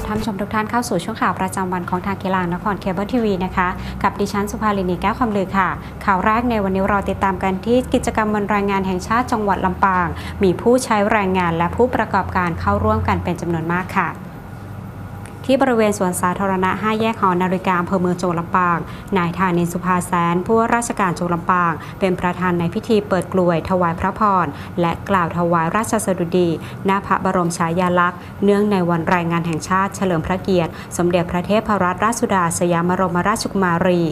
รับท่านผู้ชมทุกท่านเข้าสู่ช่วงข่าวประจำวันของทางกีฬานครเคเบิลทีวีนะคะ กับดิฉันสุภาลินีแก้วคำลือค่ะ ข่าวแรกในวันนี้เราติดตามกันที่กิจกรรมวันแรงงานแห่งชาติจังหวัดลำปาง มีผู้ใช้แรงงานและผู้ประกอบการเข้าร่วมกันเป็นจำนวนมากค่ะ ที่บริเวณสวนสาธารณะ 5 แยกหอนาฬิกาอำเภอเมืองจังหวัดลำปาง นายธานินทร์สุภาแสนผู้ว่าราชการจังหวัดลำปาง เป็นประธานในพิธีเปิดกลวย ถวายพระพร และกล่าวถวายราชสดุดี หน้าพระบรมฉายาลักษณ์ เนื่องในวันแรงงานแห่งชาติเฉลิมพระเกียรติ สมเด็จพระเทพรัตนราชสุดาสยามบรมราชกุมารี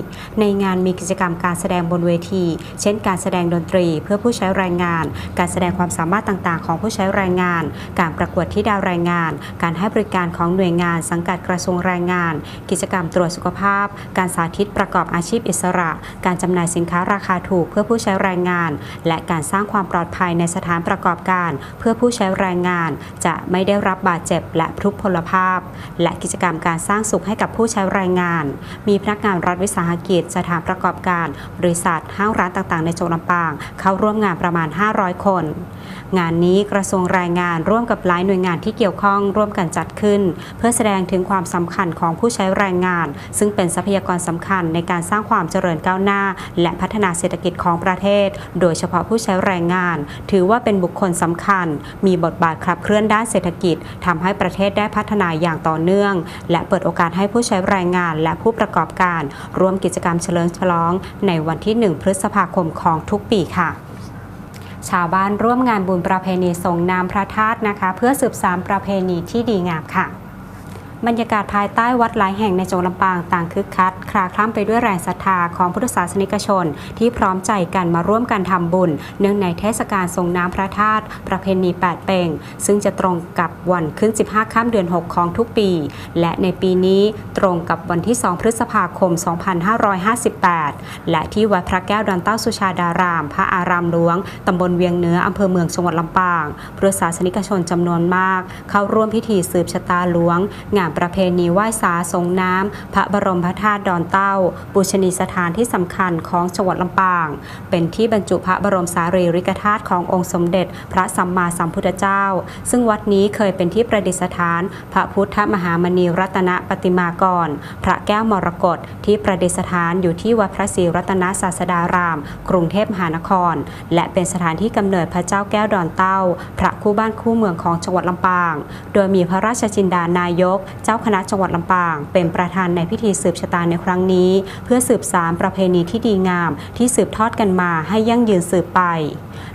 ในงานมีกิจกรรมการแสดงบนเวที เช่น การแสดงดนตรีเพื่อผู้ใช้แรงงาน การแสดงความสามารถต่างๆ ของผู้ใช้แรงงาน การประกวดที่ดาวแรงงาน การให้บริการของหน่วยงานสังกัดกระทรวงแรงงาน กิจกรรมตรวจสุขภาพ การสาธิตประกอบอาชีพอิสระ การจำหน่ายสินค้าราคาถูกเพื่อผู้ใช้แรงงาน และการสร้างความปลอดภัยในสถานประกอบการ เพื่อผู้ใช้แรงงาน จะไม่ได้รับบาดเจ็บและทุพพลภาพ และกิจกรรมการสร้างสุขให้กับผู้ใช้แรงงาน มีพนักงานรัฐวิสาหกิจ สถานประกอบการ บริษัทห้างร้านต่างๆ ในจังหวัดลำปาง เข้าร่วมงานประมาณ 500 คน งานนี้กระทรวงแรงงานร่วมกับหลายหน่วยงานที่เกี่ยวข้องร่วมกันจัดขึ้น เพื่อแสดงถึงความสำคัญของผู้ใช้แรงงาน ซึ่งเป็นทรัพยากรสำคัญในการสร้างความเจริญก้าวหน้า และพัฒนาเศรษฐกิจของประเทศ โดยเฉพาะผู้ใช้แรงงาน ถือว่าเป็นบุคคลสำคัญ มีบทบาทขับเคลื่อนด้านเศรษฐกิจทำให้ประเทศได้พัฒนาอย่างต่อเนื่อง และเปิดโอกาสให้ผู้ใช้แรงงาน และผู้ประกอบการร่วมกิจกรรมเฉลิมฉลอง ในวันที่ 1 พฤษภาคมของทุกปีค่ะ ชาวบ้านร่วมงานบุญประเพณีส่งน้ำพระธาตุนะคะ เพื่อสืบสานประเพณีที่ดีงามค่ะ บรรยากาศภายใต้วัดหลายแห่งในจังหวัดลำปางต่างคึกคักคลาคล่ำไปด้วยแรงศรัทธาของพุทธศาสนิกชน ที่พร้อมใจกันมาร่วมกันทำบุญ เนื่องในเทศกาลทรงน้ำพระธาตุประเพณี 8 เปงซึ่งจะตรงกับวันขึ้น 15 ข้ามเดือน 6 ของทุกปี และในปีนี้ตรงกับวันที่ 2 พฤษภาคม 2558 และที่วัดพระแก้วดอนเต้าสุชาดาราม พระอารามหลวงตำบลเวียงเหนืออำเภอเมืองจังหวัดลำปางพุทธศาสนิกชนจำนวนมาก เข้าร่วมพิธีสืบชะตาหลวงงานประเพณีไหว้สาสงน้ำพระบรมพระธาตุดอนเต้าปูชนีสถานที่สำคัญของจังหวัดลำปาง เป็นที่บรรจุพระบรมสารีริกธาตุขององค์สมเด็จ พระสัมมาสัมพุทธเจ้า ซึ่งวัดนี้เคยเป็นที่ประดิษฐาน พระพุทธมหามณีรัตนปฏิมากร พระแก้วมรกตที่ประดิษฐานอยู่ที่วัดพระศรีรัตนศาสดาราม กรุงเทพมหานคร และเป็นสถานที่กำเนิดพระเจ้าแก้วดอนเต้า พระคู่บ้านคู่เมืองของจังหวัดลำปาง โดยมีพระราชจินดานายกเจ้าคณะจังหวัดลำปาง เป็นประธานในพิธีสืบชะตาในครั้งนี้ เพื่อสืบสารประเพณีที่ดีงาม ที่สืบทอดกันมาให้ยั่งยืนสืบไป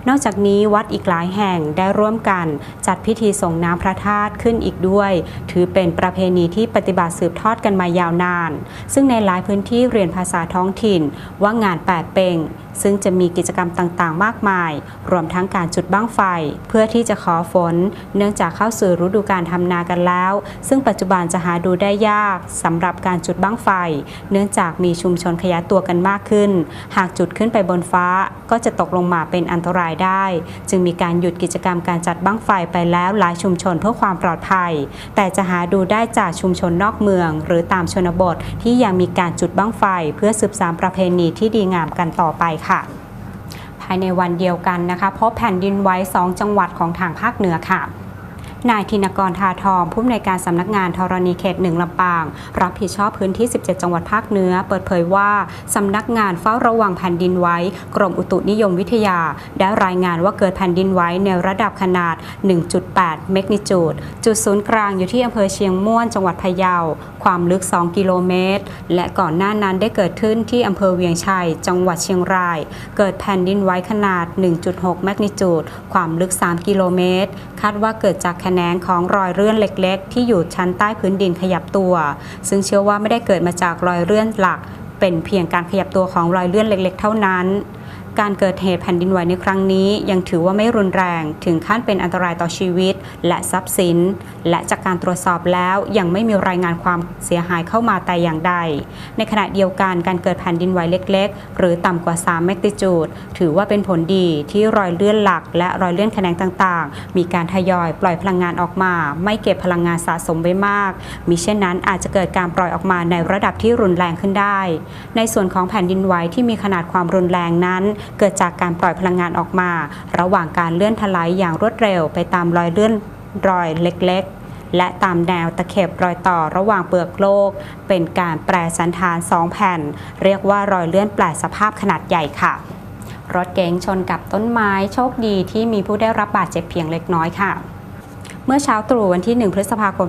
นอกจากนี้วัดอีกหลายแห่งได้ร่วมกัน จัดพิธีส่งน้ำพระธาตุขึ้นอีกด้วย ถือเป็นประเพณีที่ปฏิบัติสืบทอดกันมายาวนาน ซึ่งในหลายพื้นที่เรียนภาษาท้องถิ่นว่างานแปดเป่ง ซึ่งจะมีกิจกรรมต่างๆ มากมาย รวมทั้งการจุดบั้งไฟ เพื่อที่จะขอฝน เนื่องจากเข้าสู่ฤดูการทำนากันแล้ว ซึ่งปัจจุบันจะหาดูได้ยากสำหรับการจุดบั้งไฟ เนื่องจากมีชุมชนขยายตัวกันมากขึ้น หากจุดขึ้นไปบนฟ้าก็จะตกลงมาเป็นอันตรายได้ จึงมีการหยุดกิจกรรมการจัดบั้งไฟไปแล้วหลายชุมชนเพื่อความปลอดภัย แต่จะหาดูได้จากชุมชนนอกเมือง หรือตามชนบทที่ยังมีการจุดบั้งไฟ เพื่อสืบสานประเพณีที่ดีงามกันต่อไปค่ะ ภายในวันเดียวกันนะคะพบแผ่นดินไหว2จังหวัดของทางภาคเหนือค่ะ นายธินกรทาทอง ผู้อำนวยการสำนักงานธรณีเขตหนึ่งลำปาง รับผิดชอบพื้นที่ 17 จังหวัดภาคเหนือ เปิดเผยว่าสำนักงานเฝ้าระวังแผ่นดินไหวกรมอุตุนิยมวิทยา ได้รายงานว่าเกิดแผ่นดินไหวในระดับขนาด 1.8 เมกนิจูด จุดศูนย์กลางอยู่ที่อำเภอเชียงม่วนจังหวัดพะเยา ความลึก 2 กิโลเมตร และก่อนหน้านั้นได้เกิดขึ้นที่อำเภอเวียงชัย จังหวัดเชียงราย เกิดแผ่นดินไหวขนาด 1.6 แมกนิจูด ความลึก 3 กิโลเมตร คาดว่าเกิดจากแขนงของรอยเลื่อนเล็ก ๆ ที่อยู่ชั้นใต้พื้นดินขยับตัว ซึ่งเชื่อว่าไม่ได้เกิดมาจากรอยเลื่อนหลัก เป็นเพียงการขยับตัวของรอยเลื่อนเล็ก ๆ เท่านั้น การเกิดเหตุแผ่นดินไหวในครั้งนี้ ยังถือว่าไม่รุนแรงถึงขั้นเป็นอันตรายต่อชีวิต และทรัพย์สิน และจากการตรวจสอบแล้วยังไม่มีรายงานความเสียหายเข้ามาแต่อย่างใด ในขณะเดียวกันการเกิดแผ่นดินไหวเล็ก ๆ หรือต่ำกว่า 3 แมกนิจูด ถือว่าเป็นผลดีที่รอยเลื่อนหลัก และรอยเลื่อนแขนงต่างๆ มีการทยอยปล่อยพลังงานออกมา ไม่เก็บพลังงานสะสมไว้มาก มิเช่นนั้นอาจจะเกิดการปล่อยออกมาในระดับที่รุนแรงขึ้นได้ ในส่วนของแผ่นดินไหวที่มีขนาดความรุนแรงนั้นเกิดจากการปล่อยพลังงานออกมา ระหว่างการเลื่อนถลายอย่างรวดเร็วไปตามรอยเลื่อนรอยเล็กๆ และตามแนวตะเข็บรอยต่อระหว่างเปลือกโลก เป็นการแปรสันฐานสองแผ่น เรียกว่ารอยเลื่อนแปลสภาพขนาดใหญ่ค่ะรถเก๋งชนกับต้นไม้โชคดีที่มีผู้ได้รับบาดเจ็บเพียงเล็กน้อยค่ะ เมื่อเช้าตรู่วันที่ 1 พฤษภาคม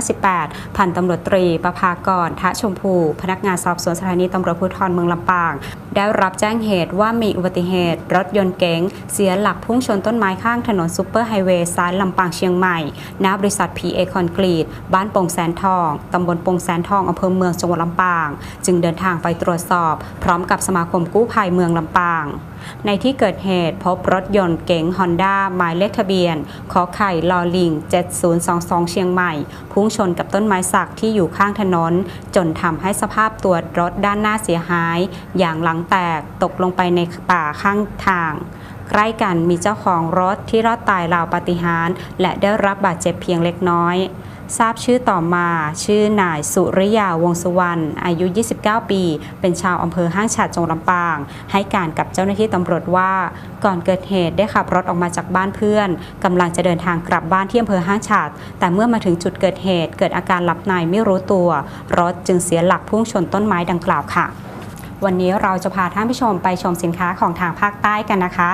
2558 พันตำรวจตรีประภากร ทะชมพู พนักงานสอบสวนสถานีตำรวจภูธรเมืองลำปาง ได้รับแจ้งเหตุว่ามีอุบัติเหตุ รถยนต์เก๋งเสียหลักพุ่งชนต้นไม้ข้างถนนซูเปอร์ไฮเวย์สายลำปางเชียงใหม่ณบริษัท PA คอนกรีต บ้านโป่งแสนทอง ตำบลโป่งแสนทองอำเภอเมืองจังหวัดลำปาง จึงเดินทางไปตรวจสอบ พร้อมกับสมาคมกู้ภัยเมืองลำปาง ในที่เกิดเหตุพบรถยนต์เก๋งฮอนด้าหมายเลขทะเบียน ขอไข่ลอลิง 7022 เชียงใหม่ พุ่งชนกับต้นไม้สักที่อยู่ข้างถนน จนทำให้สภาพตัวรถด้านหน้าเสียหาย อย่างหลังแตกตกลงไปในป่าข้างทาง ใกล้กันมีเจ้าของรถที่รอดตายราวปาฏิหาริย์และได้รับบาดเจ็บเพียงเล็กน้อยทราบชื่อต่อมา ชื่อนายสุริยาวงสุวรรณอายุ 29 ปี เป็นชาวอำเภอห้างฉัดจงลำปาง ให้การกับเจ้าหน้าที่ตำรวจว่า ก่อนเกิดเหตุได้ขับรถออกมาจากบ้านเพื่อนกำลังจะเดินทางกลับบ้านที่อำเภอห้างฉัดแต่เมื่อมาถึงจุดเกิดเหตุ เกิดอาการหลับในไม่รู้ตัว รถจึงเสียหลักพุ่งชนต้นไม้ดังกล่าวค่ะ วันนี้เราจะพาท่านผู้ชมไปชมสินค้าของทางภาคใต้กันนะคะ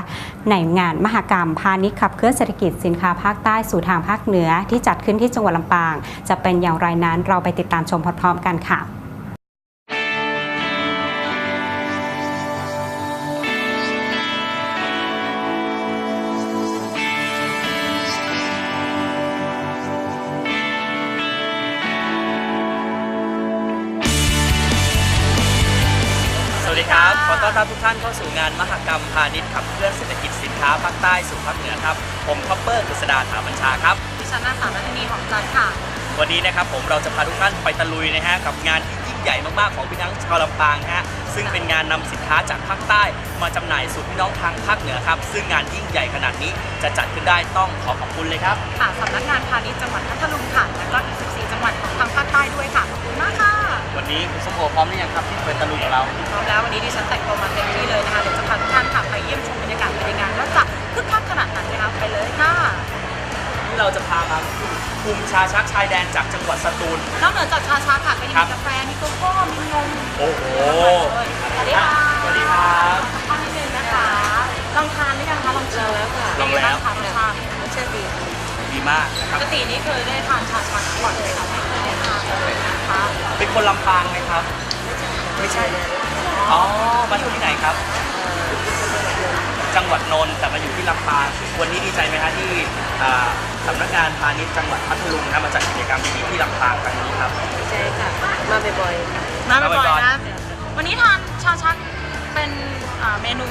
ในงานมหกรรมพาณิชย์ขับเคลื่อนเศรษฐกิจสินค้าภาคใต้สู่ทางภาคเหนือที่จัดขึ้นที่จังหวัดลำปาง จะเป็นอย่างไรนั้นเราไปติดตามชมพร้อมๆกันค่ะ สู่งานมหกรรมพาณิชย์ขับเคลื่อนเศรษฐกิจสินค้าภาคใต้สู่ภาคเหนือครับ ผมคอปเปอร์กฤษดาถาบัญชาครับ ดิฉันนางสาวนัทนีหอมจันทร์ค่ะ วันนี้นะครับผมเราจะพาทุกท่านไปตะลุยนะฮะกับงานที่ยิ่งใหญ่มากๆของพี่น้องชาวลำปางนะฮะซึ่งเป็นงานนำสินค้าจากภาคใต้ มาจำหน่ายสู่พี่น้องทางภาคเหนือครับซึ่งงานยิ่งใหญ่ขนาดนี้จะจัดขึ้นได้ต้องขอขอบคุณเลยครับค่ะสำนักงานพาณิชย์จังหวัดพัทลุงค่ะและก็อีก14จังหวัดของทางภาคใต้ด้วยค่ะขอบคุณมากค่ะ วันนี้คุณส้มโอพร้อมหรือยังครับที่ไปตะลุยกับเรา พร้อมแล้ววันนี้ดิฉันแต่งตัวมาเต็มที่เลยนะคะเดี๋ยวจะพาทุกท่านค่ะไปเยี่ยมชมบรรยากาศภายในงานว่าจะคึกคักขนาดไหนนะคะไปเลยค่ะที่เราจะพามาคุมชาชักชายแดนจากจังหวัดสตูล นอกเหนือจากชาชักค่ะก็ยังครัมีบกาแฟมีโกโก้มีนมโอ้โหสวัสดีค่ะสวัสดีครับข้าวนิดนึงนะคะลองทานหรือยังคะลองชิมแล้วค่ะลองแล้วทานรสชาติรสชาติดีดีมากนะคปรับกตินี่เคยได้ทานชาชักก่อนเลยค่ะไม่เคยได้ทานเลยนะคะเป็นคนลำปางไหมครับ ไม่ใช่อ๋อมาอยู่ที่ไหนครับ จังหวัดนนท์แต่มาอยู่ที่ลำปางวันนี้ดีใจไหมครับที่อ่าสำนักงานพาณิชย์จังหวัดพัทลุงนะครับมาจัดกิจกรรมดีๆที่ลำปางครั้งนี้ครับใช่ค่ะ มาบ่อยๆค่ะมาบ่อยมาบ่อยๆๆนะ วันนี้ทานชาชักเป็นอ่าเมนู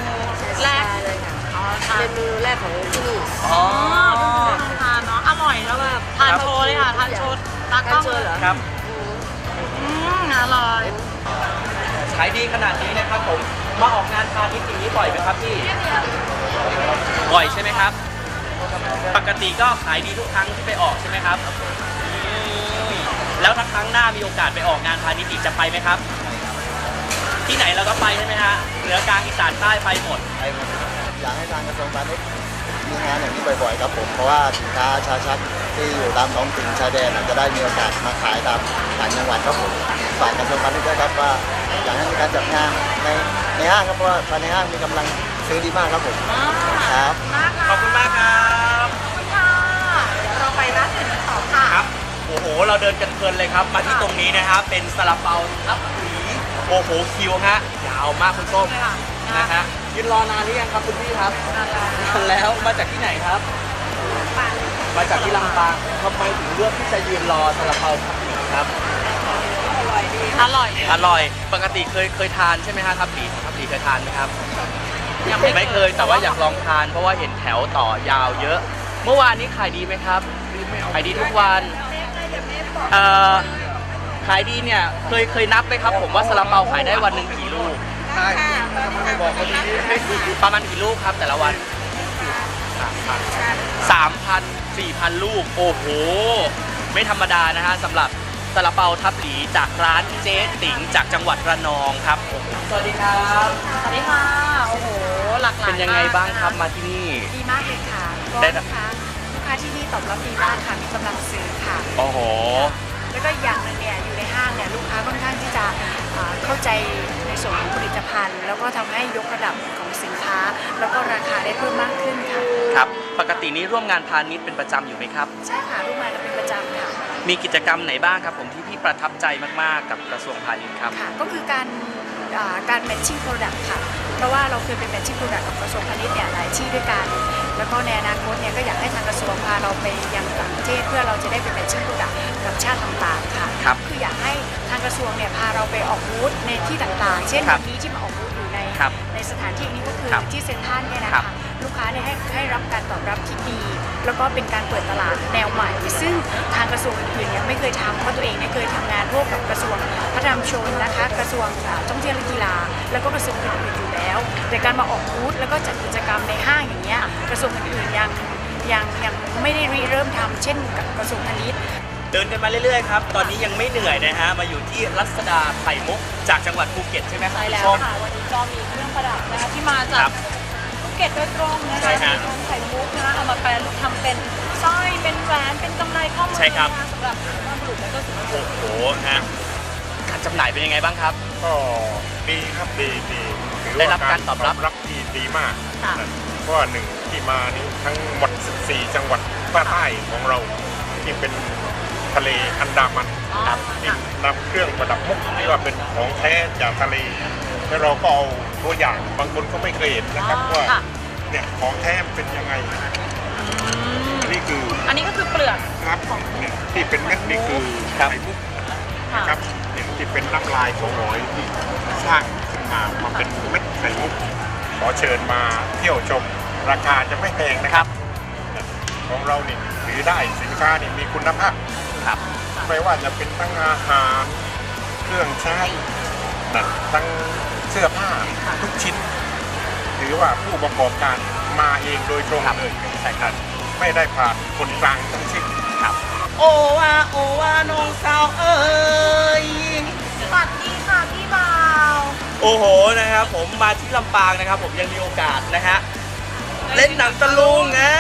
แรกเลยค่ะอ๋อทานเป็นเมนูแรกของที่นี่อ๋ออ๋อเพิ่งทานเนาะ อร่อยแล้วแบบทานครับโชว์เลยค่ะ ทานโชว์ ตากล้องทานโชว์เหรอครับอืมอร่อยขายดีขนาดนี้นะครับผม มาออกงานพาณิชย์อย่างนี้บ่อยไหมครับพี่ บ่อยใช่ไหมครับ ปกติก็ขายดีทุกครั้งที่ไปออกใช่ไหมครับอืมแล้วถ้าครั้งหน้ามีโอกาสไปออกงานพาณิชย์อีกจะไปไหมครับ ที่ไหนเราก็ไปใช่ไหมฮะ เหนือกลางอีสานใต้ไปหมด ไปหมด อยากให้ทางกระทรวงพาณิชย์มีงานอย่างนี้บ่อยๆครับผม เพราะว่าสินค้าชาชัก ที่อยู่ตามท้องถิ่นชายแดนอาจจะได้มีโอกาสมาขายตามต่างจังหวัดครับผมฝากกระทรวงพาณิชย์ด้วยครับว่าอยากให้มีการจัดงานในในห้างครับเพราะว่าภายในห้างมีกำลังซื้อดีมากครับผมครับมากค่ะขอบคุณมากครับขอบคุณค่ะเดี๋ยวเราไปร้านอื่นกันต่อค่ะครับโอ้โห เราเดินกันเพลินเลยครับ มาที่ตรงนี้นะครับเป็นซาลาเปาทับหวีโอ้โหคิวฮะยาวมากคุณส้มเลยค่ะนะฮะยืนรอนานหรือยังครับคุณพี่ครับนานแล้วมาจากที่ไหนครับ มาจากที่ลำปางทำไมถึงเลือกที่จะยืนรอซาลาเปาทับหวีครับอร่อย อร่อย ปกติเคยเคยทานใช่ไหมฮะทับหวีทับหวีเคยทานไหมครับยังไม่เคยแต่ว่าอยากลองทาน เพราะว่าเห็นแถวต่อยาวเยอะ เมื่อวานนี้ขายดีไหมครับขายดีทุกวันเอ่อขายดีเนี่ยเคยเคยนับไหมครับ ผมว่าซาลาเปาขายได้วันหนึ่งกี่ลูกประมาณกี่ลูกครับแต่ละวันสามพัน สี่พันลูก โอ้โห ไม่ธรรมดานะฮะสำหรับซาลาเปาทับหลีจากร้านเจ๊ติ๋งจากจังหวัดระนองครับโอ้โหสวัสดีครับ สวัสดีค่ะ โอ้โห หลากหลายเป็นยังไงบ้างครับมมาที่นี่ากดีมากเลยค่ะได้ก็นะคะลูกค้าที่นี่ที่ตอบรับดีมากค่ะ มีกำลังซื้อค่ะ โอ้โห แล้วก็อีกอย่างหนึ่งเนี่ยอยู่ในห้างเนี่ยลูกค้าค่อนข้างที่จะอ่าเข้าใจในส่วนของผลิตภัณฑ์ แล้วก็ทำให้ยกระดับของสินค้า แล้วก็ราคาได้เพิ่มมากขึ้นค่ะ ครับ ปกตินี้ร่วมงานพาณิชย์เป็นประจำอยู่ไหมครับ ใช่ค่ะร่วมงานกันเป็นประจำค่ะ มีกิจกรรมไหนบ้างครับผมที่พี่ประทับใจมากๆ กับกระทรวงพาณิชย์ครับ ค่ะ ก็คือการอ่าการ matching product ค่ะ เพราะว่าเราเคยเป็น matching product กับกระทรวงพาณิชย์เนี่ยหลายที่ด้วยกัน แล้วก็ในอนาคตเนี่ยก็อยากให้ทางกระทรวงพาเราไปยังต่างประเทศเพื่อเราจะได้เป็น matching product กับชาติต่างๆค่ะ ครับ คืออยากให้ทางกระทรวงเนี่ยพาเราไปออกบูธในที่ต่างๆ เช่นครัวับนนี้ที่มาออกบูธอยู่ใน ครับ ในสถานที่นี้ก็คือครับที่เซ็นทรัลเนี่ยนะครัคะบลูกค้าเนี่ยให้ให้รับการตอบรับที่ดี แล้วก็เป็นการเปิดตลาดแนวใหม่ ซึ่งทางกระทรวงอื่นๆเนี่ยไม่เคยทำเพราะตัวเองเนี่ยเคยทำงานร่วมกับกระทรวงพัฒนาชุมชนนะคะ กระทรวงอ่าท่องเที่ยวและกีฬา แล้วก็กระทรวงอื่นๆอยู่แล้ว แต่การมาออกบูธแล้วก็จัดกิจกรรมในห้างอย่างเงี้ยกระทรวงอื่นๆยังยังยังไม่ได้ริเริ่มทำเช่นกับกระทรวงพาณิชย์ เดินกันมาเรื่อยๆครับ ตอนนี้ยังไม่เหนื่อยนะฮะ มาอยู่ที่รัศดาไข่มุกจากจังหวัดภูเก็ตใช่ไหมครับใช่พี่แล้วส้ม ค่ะ วันนี้ก็มีเครื่องประดับนะคะที่มาจาครักบภูเก็ตโดยตรงนะใช่คะฮะมีทองไข่มุกนะคะเอามาแปรรูปทำเป็นสร้อยเป็นแหวนเป็นกำไรข้อมือใช่ครับ นะคะสำหรับสุภาพบุรุษและก็สุภาพบุโอ้รุษโหฮะการจำหน่ายเป็นยังไงบ้างครับ ก็ดีครับดีดีถือได้ว่ารับการตอบรับ รับที่ดีมากค่ะนะเพราะว่าหนึ่งที่มานี้ทั้งหมด 14 จังหวัดภาคใต้ของเราที่เป็น ทะเลอันดามันครับที่นำเครื่องประดับมุกที่ว่าเป็นของแท้จากทะเลแล้วเราก็เอาตัวอย่างบางคนก็ไม่เคยเห็นนะครับว่าค่ะเนี่ยของแท้มันเป็นยังไงอันนี้คืออันนี้ก็คือเปลือกครับเนี่ยที่เป็นเม็ดนี่คือครับไข่มุกค่ะนะครับเนี่ยที่เป็นน้ำลายของหอยที่สร้างขึ้นมามาเป็นเม็ดไข่มุกขอเชิญมาเที่ยวชมราคาจะไม่แพงนะครับ ของเรานี่ถือได้สินค้านี่มีคุณภาพครับ ไม่ว่าจะเป็นทั้งอาหารเครื่องใช้นะทั้งเสื้อผ้าทุกชิ้นถือว่าผู้ประกอบการมาเองโดยตรงครับเลยใช่ครับไม่ได้ผ่านคนกลางทั้งสิ้นครับ โอว่าโอว่าน้องสาวเอ้ยสวัสดีค่ะพี่บ่าวโอ้โหนะครับผมมาที่ลำปางนะครับ ผมยังมีโอกาสนะฮะเล่นหนังตะลุงอะ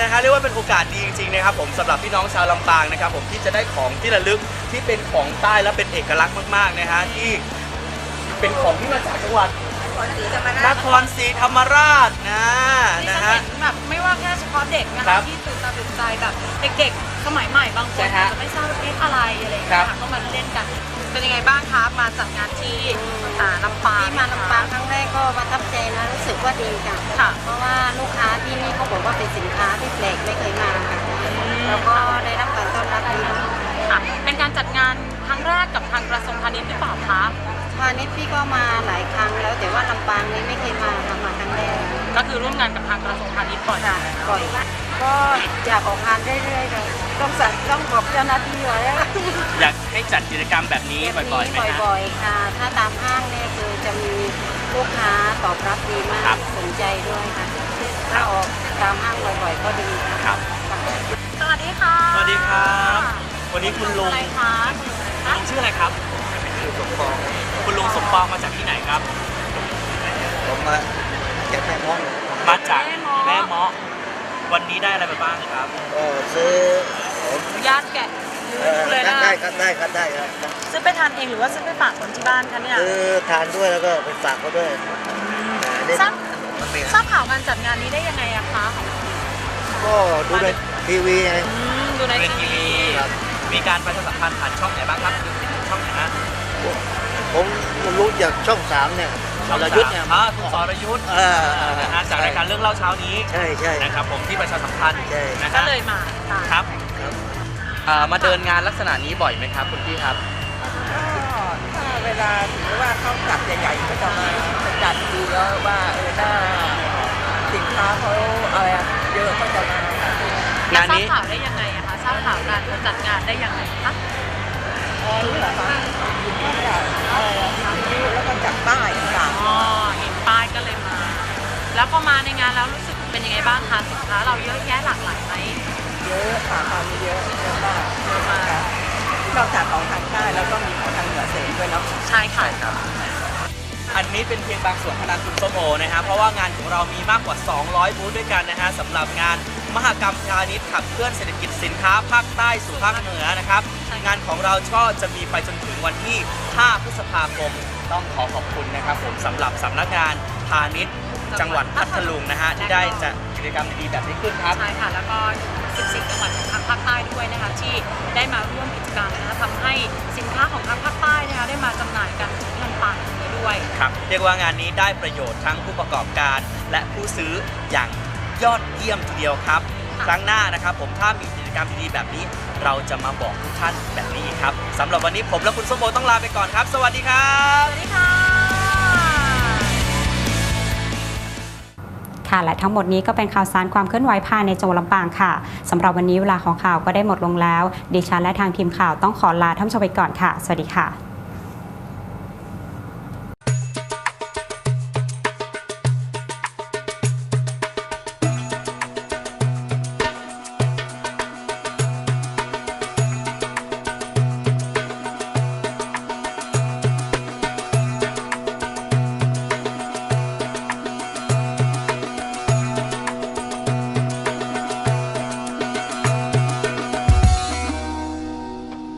นะฮะเรียกว่าเป็นโอกาสดีจริงๆนะครับผมสำหรับพี่น้องชาวลำปางนะครับผมที่จะได้ของที่ระลึกที่เป็นของใต้และเป็นเอกลักษณ์มากๆนะฮะที่เป็นของที่มาจากจังหวัดนครศรีธรรมราชนะนี่นะจะฮะเห็นแบบไม่ว่าแค่เฉพาะเด็กนะครัคะบที่ตื่นตาตื่นใจแบบเด็กๆสมัยใหม่บางคนใช่ฮะอาจจะไม่ทราบว่าเอ๊ะอะไรอะไรอย่างครัเงี้บยค่ะก็มาเล่นกัน เป็นยังไงบ้างคะมาจัดงานที่อ่าลำปางที่มาลำปางครั้งแรกก็ประทับใจนะรู้สึกว่าดีค่ะค่ะ เพราะว่าลูกค้าที่นี่เขาบอกว่าเป็นสินค้าที่แปลกไม่เคยมาค่ะแล้วก็ได้รับการต้อนรับดีมากค่ะเป็นการจัดงานครั้งแรกกับทางกระทรวงพาณิชย์หรือเปล่าคะพาณิชย์พี่ก็มาหลายครั้งแล้ว แต่ว่าลำปางนี้ไม่เคยมาค่ะมาครั้งแรกก็คือร่วมงานกับทางกระทรวงพาณิชย์ก่อน ค่ะก่อนก็ อยากออกงานเรื่อยๆเลยต้องสั่งต้องบอกเจ้าหน้าที่ไว้อยากให้จัดกิจกรรมแบบนี้บ่อยๆไหมฮะบ่อยๆค่ะ ถ้าตามห้างเนี่ยคือจะมีลูกค้าตอบรับดีมาครักบสนใจด้วยค่ะถ้าออกตามห้างบ่อยๆก็ดีค่ะครับ สวัสดีค่ะ สวัสดีครับ วันนี้คุณลุงอะไรคะลุงชื่ออะไรครับคุณลุงสมปองมาจากที่ไหนครับ ผมมาเก็บแม่พ้องมาจากแม่เมาะ วันนี้ได้อะไรมาบ้างครับก็ซื้อผมญาติแกะเอ่อเลยนะได้ครับได้ครับได้ครับซื้อไปทานเองหรือว่าซื้อไปฝากคนที่บ้านคะเนี่ยซื้อทานด้วยแล้วก็ไปฝากเขาด้วยอ่านี่ทราบมันเป็นทราบข่าวการจัดงานนี้ได้ยังไงอะคะก็ดูในทีวีไงอืมดูในในทีทีวีวีครับมีการประชาสัมพันธ์ผ่านช่องไหนบ้างครับช่องไหนฮะผมรู้จากช่องสามเนี่ยช่อง สสารยุทธ์เนี่ยอ่าคุณสรยุทธ์เออเออนะฮะจากรายการเรื่องเล่าเช้านี้ใช่ใช่ นะครับผมที่ประชาสัมพันธ์ใช่ นะคก็รับเลยมาค่ะครับ อ่ามาเดินงานลักษณะนี้บ่อยไหมครับคุณพี่ครับ ก็ถ้าเวลาถือว่าเขาจัดใหญ่ๆก็จะมาจัดดูแล้วว่าเออหน้าสินค้าเขาอะไรอะเยอะก็จะมางานนี้ทราบข่าวได้ยังไงอะคะทราบข่าวการจัดงานได้ยังไงคะ อ๋อนี่เหรอคะก็จากอะไรอะวิทยุแล้วก็จากป้ายต่างอ๋อเห็นป้ายก็เลยมา แล้วพอมาในงานแล้วรู้สึกเป็นยังไงบ้างคะสินค้าเราเยอะแยะหลากหลายไหมๆเยอะค่ะตอนนี้เยอะเยอะมากเยอะมากค่ะนอกจากของทางใต้แล้วก็มีของทางเหนือเสริมด้วยเนาะ ใช่ค่ะ อันนี้เป็นเพียงบางส่วนเท่านั้นคุณส้มโอนะฮะเพราะว่างานของเรามีมากกว่า 200 บูธด้วยกันนะฮะสำหรับงาน มหกรรมพาณิชย์ขับเคลื่อนเศรษฐกิจสินค้าภาคใต้สู่ภาคเหนือนะครับ งานของเราก็จะมีไปจนถึงวันที่ 5 พฤษภาคม ต้องขอขอบคุณนะครับผมสำหรับสำนักงานพาณิชย์จังหวัดพัทลุงนะฮะที่ได้จัดกิจกรรมดีๆแบบนี้ขึ้นครับ ใช่ค่ะ แล้วก็ 14 จังหวัดของทางภาคใต้ด้วยนะคะที่ได้มาร่วมกิจกรรมนะคะทำให้สินค้าของทางภาคใต้นะคะได้มาจำหน่ายกันที่ลำปางนี้ด้วยครับเรียกว่างานนี้ได้ประโยชน์ทั้งผู้ประกอบการและผู้ซื้ออย่าง ยอดเยี่ยมทีเดียวครับ ครั้งหน้านะครับ ผมถ้ามีกิจกรรมดีๆแบบนี้ เราจะมาบอกทุกท่านแบบนี้อีกครับสำหรับวันนี้ผมและคุณส้มโอต้องลาไปก่อนครับ สวัสดีครับ สวัสดีค่ะค่ะและทั้งหมดนี้ก็เป็นข่าวสารความเคลื่อนไหวภายในจังหวัดลำปางค่ะสำหรับวันนี้เวลาของข่าวก็ได้หมดลงแล้ว ดิฉันและทางทีมข่าวต้องขอลาท่านผู้ชมไปก่อนค่ะ สวัสดีค่ะ